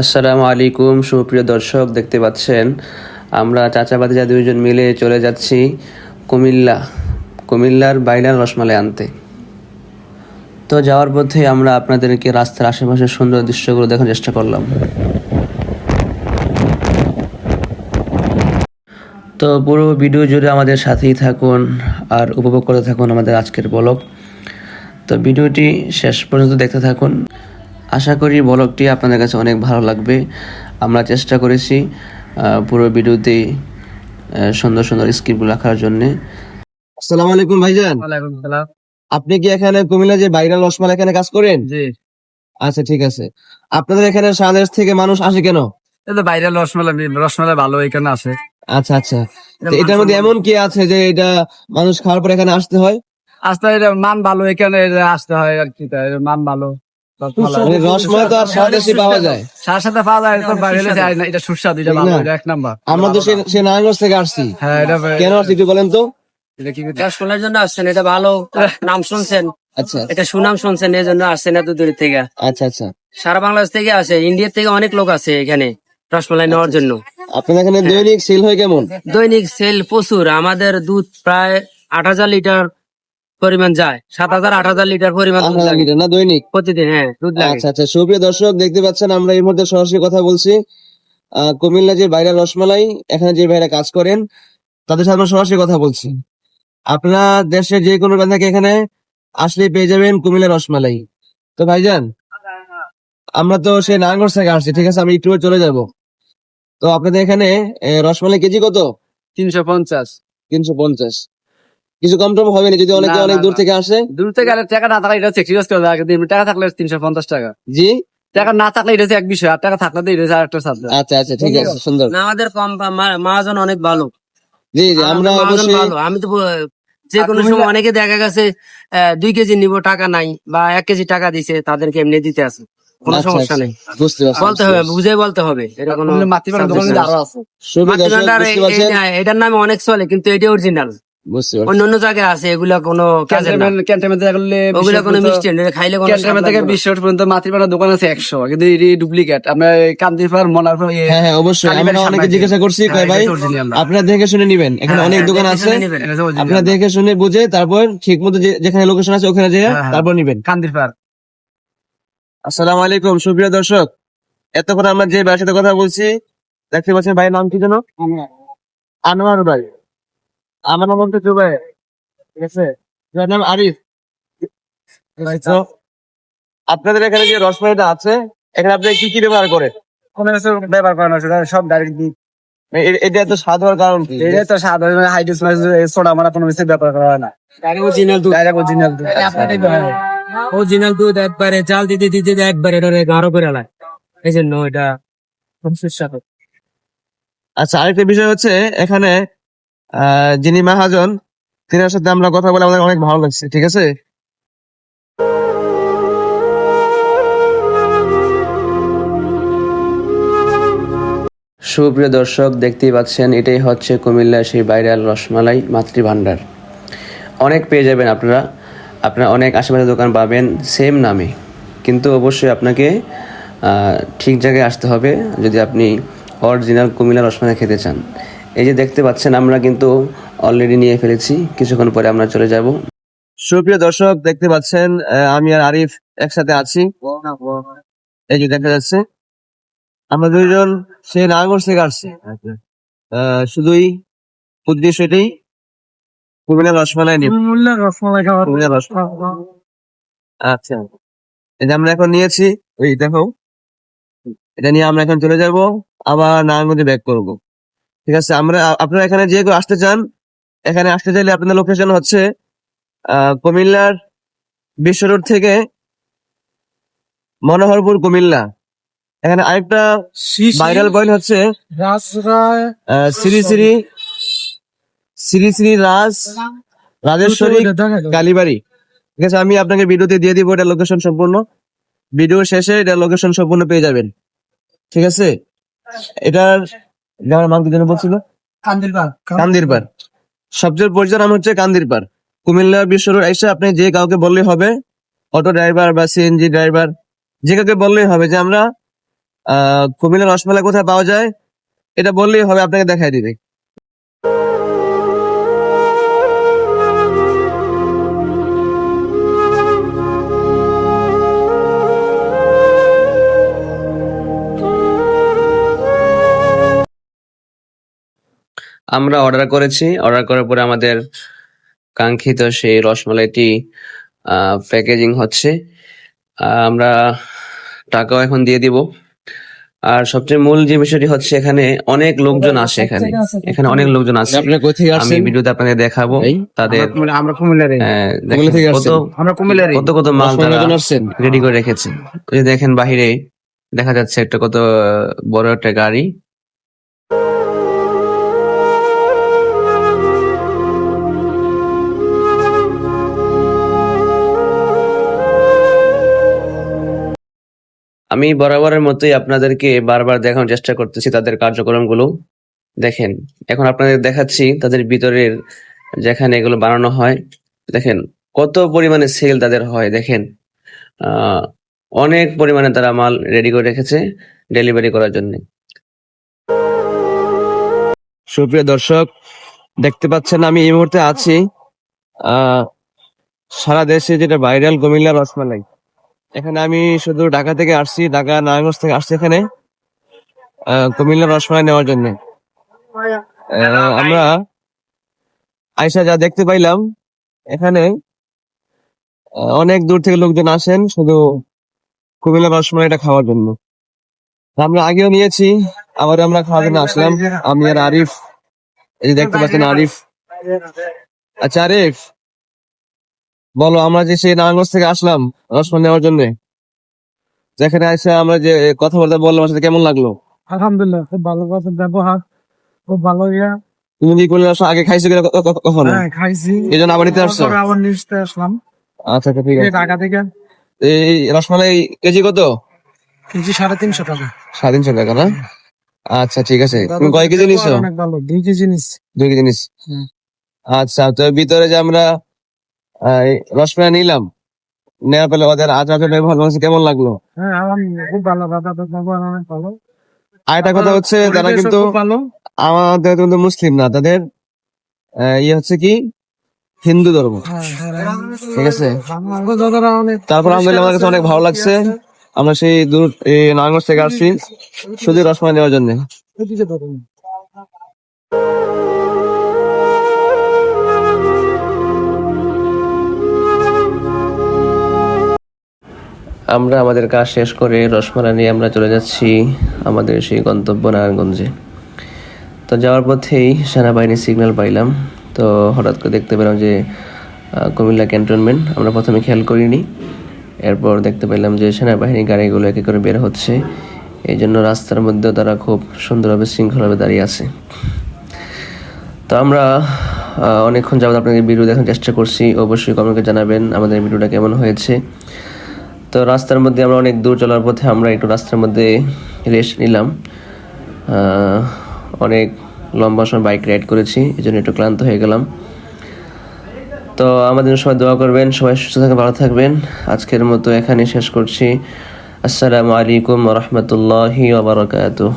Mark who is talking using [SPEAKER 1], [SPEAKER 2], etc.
[SPEAKER 1] আসসালামু আলাইকুম, সুপ্রিয় দর্শক, দেখতে পাচ্ছেন, আমরা চাচা ভাতিজা দুইজন মিলে চলে যাচ্ছি কুমিল্লা, কুমিল্লার বাইলার রসমালাই আনতে। তো যাওয়ার পথে আমরা আপনাদেরকে রাস্তার আশেপাশের সুন্দর দৃশ্যগুলো দেখার চেষ্টা করলাম। তো পুরো ভিডিও জুড়ে আমাদের সাথেই থাকুন আর উপভোগ করতে থাকুন আমাদের আজকের ব্লগ। তো ভিডিওটি শেষ পর্যন্ত দেখতে থাকুন। আশা করি ব্লগটি আপনাদের কাছে অনেক ভালো লাগবে। আমরা চেষ্টা করেছি পুরো ভিডিওতে সুন্দর সুন্দর স্ক্রিপ্টগুলো রাখার জন্য।
[SPEAKER 2] আসসালামু আলাইকুম ভাইজান। আপনি কি এখানে কুমিল্লা যে ভাইরাল রসমালাই এখানে কাজ করেন?
[SPEAKER 3] জি।
[SPEAKER 2] আচ্ছা ঠিক আছে। আপনাদের এখানে সারা দেশ থেকে মানুষ আসে কেন?
[SPEAKER 3] এই তো বাইরের রসমালাই রসমালাই ভালো এখানে আসে।
[SPEAKER 2] আচ্ছা আচ্ছা। তো এটার মধ্যে এমন কি আছে যে এটা মানুষ খাওয়ার পর এখানে আসতে হয়?
[SPEAKER 3] আসতে হয়, এটা মান ভালো এখানে আসতে হয় আর কি তাই, মান ভালো।
[SPEAKER 2] মানে তো আর সারা পাওয়া যায়।
[SPEAKER 3] সার সাথে পাওয়া যায় তো বাইরে যায় না এটা সুস্বাদু এটা ভালো এক নাম্বার।
[SPEAKER 2] আমরা তো সে- সে নারায়ণগঞ্জ থেকে আসছি।
[SPEAKER 3] হ্যাঁ এটা
[SPEAKER 2] কেন আসছি একটু বলেন তো?
[SPEAKER 3] এটা কি
[SPEAKER 4] রসমালাইয়ের জন্য আসছেন এটা ভালো। নাম শুনছেন?
[SPEAKER 2] আচ্ছা।
[SPEAKER 4] এটা সুনাম শুনছেন এই জন্য আসছেন এত দূর থেকে।
[SPEAKER 2] আচ্ছা আচ্ছা।
[SPEAKER 4] সারা বাংলাদেশ থেকে আসে ইন্ডিয়া থেকে অনেক লোক আছে এখানে রসমালাই নেওয়ার জন্য।
[SPEAKER 2] আপনার এখানে দৈনিক সেল হয় কেমন?
[SPEAKER 4] দৈনিক সেল প্রচুর। আমাদের দুধ প্রায় আট হাজার লিটার পরিমাণ যায়। সাত হাজার আট হাজার লিটার পরিমাণ
[SPEAKER 2] লিটার না দৈনিক?
[SPEAKER 4] প্রতিদিন হ্যাঁ দুধ লাগে।
[SPEAKER 2] আচ্ছা আচ্ছা সুপ্রিয় দর্শক দেখতে পাচ্ছেন আমরা এই মুহূর্তে সরাসরি কথা বলছি কুমিল্লা যে বাইরের রসমালাই এখানে যে ভাইরা কাজ করেন তাদের সাথে আমরা সরাসরি কথা বলছি। আপনারা দেশের যে কোনো থেকে এখানে আসলে পেয়ে যাবেন কুমিল্লা রসমালাই। তো ভাইজান আমরা তো সে নারায়ণগঞ্জ থেকে আসছি ঠিক আছে আমি একটু চলে যাব। তো আপনাদের এখানে রসমালাই কেজি কত?
[SPEAKER 3] তিনশো পঞ্চাশ।
[SPEAKER 2] তিনশো পঞ্চাশ। কিছু কম টম হবে না যদি অনেকে অনেক দূর থেকে আসে।
[SPEAKER 3] দূর থেকে আর টাকা না থাকলে এটা হচ্ছে এক্সপিরিয়েন্স করে টাকা থাকলে তিনশো পঞ্চাশ টাকা।
[SPEAKER 2] জি?
[SPEAKER 3] টাকা না থাকলে এটা হচ্ছে এক বিষয় আর টাকা থাকলে তো এটা হচ্ছে আরেকটা সাবজেক্ট
[SPEAKER 2] আচ্ছা আচ্ছা ঠিক আছে সুন্দর।
[SPEAKER 4] না, আমাদের কম মহাজন অনেক ভালো।
[SPEAKER 2] জি জি আমরা অবশ্যই
[SPEAKER 4] আমি তো যে কোনো সময় অনেকে দেখা গেছে দুই কেজি নিব টাকা নাই বা এক কেজি টাকা দিছে তাদেরকে এমনি দিতে আছে কোনো
[SPEAKER 2] আচ্ছা,
[SPEAKER 4] সমস্যা
[SPEAKER 2] আচ্ছা।
[SPEAKER 4] নেই।
[SPEAKER 2] বুঝতে
[SPEAKER 4] বলতে হবে বুঝে বলতে হবে। এটার নামে অনেক চলে কিন্তু এটা অরিজিনাল জায়গায় আছে এগুলা কোনো ওগুলা মিষ্টি খাইলে
[SPEAKER 3] থেকে পর্যন্ত দোকান আছে একশো কিন্তু এটি ডুপ্লিকেট। আমরা কান্দিপার মনারপুর
[SPEAKER 2] হ্যাঁ হ্যাঁ অবশ্যই। আমরা অনেকে জিজ্ঞাসা করছি
[SPEAKER 3] হ্যাঁ,
[SPEAKER 2] ভাই। আপনারা দেখে শুনে নিবেন। এখানে অনেক দোকান আছে। আপনারা দেখে শুনে বুঝে তারপর ঠিক মতো যেখানে লোকেশন আছে ওখানে যেয়ে। তারপর নিবেন।
[SPEAKER 3] কান্দিপার
[SPEAKER 2] আসসালামু আলাইকুম সুপ্রিয় দর্শক। এতক্ষণ আমরা যে ভাইয়ের সাথে কথা বলছি দেখতে পাচ্ছেন ভাইয়ের নাম কি যেন? আনোয়ার ভাই। আমার নাম হচ্ছে জুবাই। ঠিক আছে? যার নাম আরিফ। আপনাদের এখানে যে রসমালাইটা আছে এখানে আপনি কি কি ব্যবহার করেন?
[SPEAKER 3] কোনো কিছু ব্যবহার করা না সেটা সব ডাইরেক্ট দিই
[SPEAKER 2] এটা এত স্বাদ হওয়ার কারণ
[SPEAKER 3] এটা তো সাধারণ হাইড্রোস সোডা মারা কোনো কিছু ব্যবহার করা হয় না।
[SPEAKER 4] ডাইরেক্ট অরিজিনাল দুধ।
[SPEAKER 3] ডাইরেক্ট অরিজিনাল
[SPEAKER 4] অরিজিনাল দুধ একবারে চাল দিতে দিতে একবারে এটা গাঢ় করে আলায় এই জন্য এটা সুস্বাদু।
[SPEAKER 2] আচ্ছা আরেকটা বিষয় হচ্ছে এখানে যিনি মহাজন, তিনার সাথে আমরা কথা বলে আমাদের অনেক ভালো লাগছে, ঠিক আছে?
[SPEAKER 1] সুপ্রিয় দর্শক, দেখতেই পাচ্ছেন, এটাই হচ্ছে কুমিল্লার সেই বাইরাল রসমালাই মাতৃভাণ্ডার। অনেক পেয়ে যাবেন আপনারা। আপনারা অনেক আশেপাশে দোকান পাবেন, সেম নামে। কিন্তু অবশ্যই আপনাকে ঠিক জায়গায় আসতে হবে, যদি আপনি অরিজিনাল কুমিল্লা রসমালাই খেতে চান। এই যে দেখতে পাচ্ছেন আমরা কিন্তু অলরেডি নিয়ে ফেলেছি। কিছুক্ষণ পরে আমরা চলে যাব।
[SPEAKER 2] সুপ্রিয় দর্শক দেখতে পাচ্ছেন আমি আর আরিফ একসাথে আছি। এই যে দেখা যাচ্ছে আমরা দুইজন সে নাগর থেকে আসছি শুধুই উদ্দেশ্য এটাই কুমিল্লা রসমালাই নিব
[SPEAKER 3] রসমালাই
[SPEAKER 2] কুমিল্লা রসমালাই আচ্ছা। এই যে আমরা এখন নিয়েছি ওই দেখো এটা নিয়ে আমরা এখন চলে যাব আবার নারায়ণগঞ্জে ব্যাক করব। ঠিক আছে আমরা আপনারা এখানে যে কেউ আসতে চান এখানে আসতে চাইলে আপনাদের লোকেশন হচ্ছে কুমিল্লার বিশ্ব রোড থেকে মনোহরপুর কুমিল্লা। এখানে আরেকটা ভাইরাল পয়েন্ট হচ্ছে শ্রী শ্রী শ্রী শ্রী রাজ রাজেশ্বরী কালীবাড়ি। ঠিক আছে আমি আপনাকে ভিডিওতে দিয়ে দিব এটা লোকেশন সম্পূর্ণ। ভিডিও শেষে এটা লোকেশন সম্পূর্ণ পেয়ে যাবেন। ঠিক আছে? এটার নাম কি যেন বলছিল? কান্দিরপার সবচেয়ে পরিচয় নাম হচ্ছে কান্দিরপার কুমিল্লা বিশ্ব এসে আপনি যে কাউকে বললেই হবে অটো ড্রাইভার বা সিএনজি ড্রাইভার যে কাউকে বললেই হবে যে আমরা আহ, কুমিল্লার রসমালাই কোথায় পাওয়া যায় এটা বললেই হবে আপনাকে দেখাই দিবে।
[SPEAKER 1] আমরা অর্ডার করেছি। অর্ডার করার পরে আমাদের কাঙ্ক্ষিত সেই রসমালাইটি প্যাকেজিং হচ্ছে। আহ, আমরা টাকাও এখন দিয়ে দিব। আর সবচেয়ে মূল যে বিষয়টি হচ্ছে এখানে অনেক লোকজন আসে এখানে। এখানে অনেক লোকজন আসে। আমি ভিডিওতে আপনাদের দেখাবো। তাদের
[SPEAKER 3] আমরা
[SPEAKER 2] থেকে
[SPEAKER 1] কত কত কত মাল তারা রেডি করে রেখেছে। দেখেন বাহিরে দেখা যাচ্ছে একটা কত বড় একটা গাড়ি। আমি বরাবরের মতোই আপনাদেরকে বারবার দেখানোর চেষ্টা করতেছি তাদের কার্যক্রমগুলো। দেখেন, এখন আপনাদের দেখাচ্ছি তাদের ভিতরের যেখানে এগুলো বানানো হয়। দেখেন, কত পরিমাণে সেল তাদের হয়, দেখেন। অনেক পরিমাণে তারা মাল রেডি করে রেখেছে ডেলিভারি করার জন্য।
[SPEAKER 2] সুপ্রিয় দর্শক, দেখতে পাচ্ছেন আমি এই মুহূর্তে আছি সারা দেশে যেটা ভাইরাল কুমিল্লা রসমালাই। এখানে আমি শুধু ঢাকা থেকে আসছি, ঢাকা নারায়ণগঞ্জ থেকে আসছি এখানে কুমিল্লা রসমালাই নেওয়ার জন্য। আমরা আয়সা যা দেখতে পাইলাম, এখানে অনেক দূর থেকে লোকজন আসেন শুধু কুমিল্লা রসমালাইটা খাওয়ার জন্য। আমরা আগেও নিয়েছি আবার আমরা খাওয়ার জন্য আসলাম। আমি আর আরিফ, এই দেখতে পাচ্ছেন আরিফ। আচ্ছা আরিফ বলো আমরা যে সেই নারায়ণগঞ্জ থেকে আসলাম রসমান নেওয়ার জন্য যেখানে আসে আমরা যে কথা বলতে বললাম আসলে কেমন লাগল?
[SPEAKER 3] আলহামদুলিল্লাহ খুব ভালো কথা ব্যবহার খুব ভালো ইয়া।
[SPEAKER 2] তুমি কি করলে আগে খাইছো কিনা কখনো?
[SPEAKER 3] হ্যাঁ খাইছি।
[SPEAKER 2] এই জন্য আবার নিতে আসছো?
[SPEAKER 3] আবার নিতে আসলাম।
[SPEAKER 2] আচ্ছা আচ্ছা ঠিক আছে।
[SPEAKER 3] ঢাকা থেকে।
[SPEAKER 2] এই রসমালাই কেজি কত?
[SPEAKER 3] কেজি সাড়ে তিনশো টাকা।
[SPEAKER 2] সাড়ে তিনশো টাকা না? আচ্ছা ঠিক আছে। তুমি কয় কেজি নিছো?
[SPEAKER 3] দুই কেজি
[SPEAKER 2] দুই কেজি নিস আচ্ছা তো ভিতরে যে আমরা রসমালাই নিলাম। নেওয়ার পরে ওদের আচার ব্যবহার মানুষ কেমন লাগল?
[SPEAKER 3] হ্যাঁ আলহামদুলিল্লাহ খুব ভালো দাদা ব্যবহার অনেক ভালো।
[SPEAKER 2] আরেকটা কথা হচ্ছে তারা কিন্তু আমাদের কিন্তু মুসলিম না তাদের ইয়ে হচ্ছে কি? হিন্দু ধর্ম।
[SPEAKER 3] হ্যাঁ, হ্যাঁ,
[SPEAKER 2] ঠিক আছে? তারপর আলহামদুলিল্লাহ আমার কাছে অনেক ভালো লাগছে। আমরা সেই দূর নারায়ণগঞ্জ থেকে আসছি। শুধু রসমালাই নেওয়ার জন্য।
[SPEAKER 1] আমরা আমাদের কাজ শেষ করে রসমালাই নিয়ে আমরা চলে যাচ্ছি আমাদের সেই গন্তব্য নারায়ণগঞ্জে। তো যাওয়ার পথেই সেনাবাহিনীর সিগন্যাল পাইলাম। তো হঠাৎ করে দেখতে পেলাম যে কুমিল্লা ক্যান্টনমেন্ট আমরা প্রথমে খেয়াল করিনি। এরপর দেখতে পেলাম যে সেনাবাহিনী গাড়িগুলো একে করে বের হচ্ছে। এই জন্য রাস্তার মধ্যেও তারা খুব সুন্দরভাবে শৃঙ্খলভাবে দাঁড়িয়ে আছে। তো আমরা অনেকক্ষণ যাবত আপনাদের ভিডিও দেখার চেষ্টা করছি। অবশ্যই কমেন্টে জানাবেন আমাদের ভিডিওটা কেমন হয়েছে। তো রাস্তার মধ্যে আমরা অনেক দূর চলার পথে আমরা একটু রাস্তার মধ্যে রেস্ট নিলাম। অনেক লম্বা সময় বাইক রাইড করেছি এই জন্য একটু ক্লান্ত হয়ে গেলাম। তো আমাদের সবাই দোয়া করবেন, সবাই সুস্থ থাকবেন, ভালো থাকবেন। আজকের মতো এখানে শেষ করছি। আসসালামু আলাইকুম রহমতুল্লাহি ওবরাকাতুহ